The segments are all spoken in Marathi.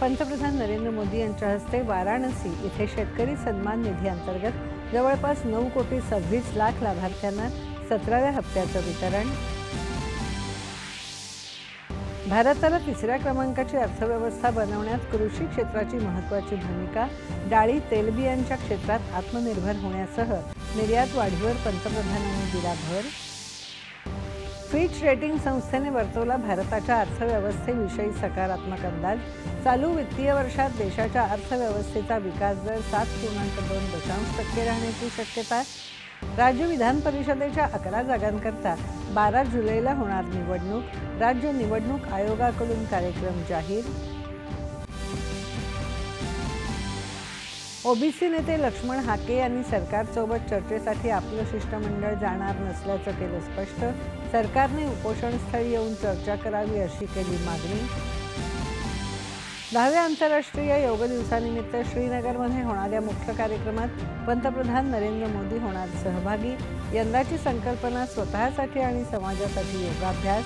पंतप्रधान नरेंद्र मोदी यांच्या हस्ते वाराणसी इथे शेतकरी सन्मान निधी अंतर्गत जवळपास नऊ कोटी सव्वीस लाख लाभार्थ्यांना सतराव्या हप्त्याचं वितरण. भारताला तिसऱ्या क्रमांकाची अर्थव्यवस्था बनवण्यात कृषी क्षेत्राची महत्त्वाची भूमिका डाळी तेलबियांच्या क्षेत्रात आत्मनिर्भर होण्यासह निर्यात वाढीवर पंतप्रधानांनी दिला भर फिच रेटिंग संस्थेने वर्तवला भारताच्या अर्थव्यवस्थेविषयी सकारात्मक अंदाज. चालू वित्तीय वर्षात देशाच्या अर्थव्यवस्थेचा विकास दर सात पूर्णांक दोन दशांश टक्के राहण्याची शक्यता. आहे राज्य विधान परिषदेच्या अकरा जागांकरता बारा जुलैला होणार निवडणूक. राज्य निवडणूक आयोगाकडून कार्यक्रम जाहीर. ओबीसी नेते लक्ष्मण हाके यांनी सरकारसोबत चर्चेसाठी आपलं शिष्टमंडळ जाणार नसल्याचं केलं स्पष्ट. सरकारने उपोषणस्थळी येऊन चर्चा करावी अशी केली मागणी. दहाव्या आंतरराष्ट्रीय योग दिवसानिमित्त श्रीनगरमध्ये होणाऱ्या मुख्य कार्यक्रमात पंतप्रधान नरेंद्र मोदी होणार सहभागी. यंदाची संकल्पना स्वतःसाठी आणि समाजासाठी योगाभ्यास.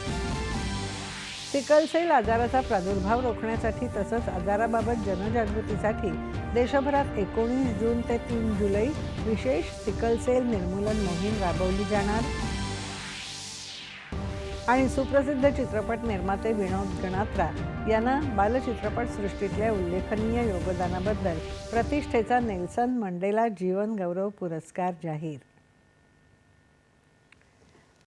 सिकलसेल आजाराचा प्रादुर्भाव रोखण्यासाठी तसंच आजाराबाबत जनजागृतीसाठी देशभरात एकोणीस जून ते तीन जुलै विशेष सिकलसेल निर्मूलन मोहीम राबवली जाणार. आणि सुप्रसिद्ध चित्रपट निर्माते विनोद गणात्रा यांना बालचित्रपट सृष्टीतल्या उल्लेखनीय योगदानाबद्दल प्रतिष्ठेचा नेल्सन मंडेला जीवन गौरव पुरस्कार जाहीर.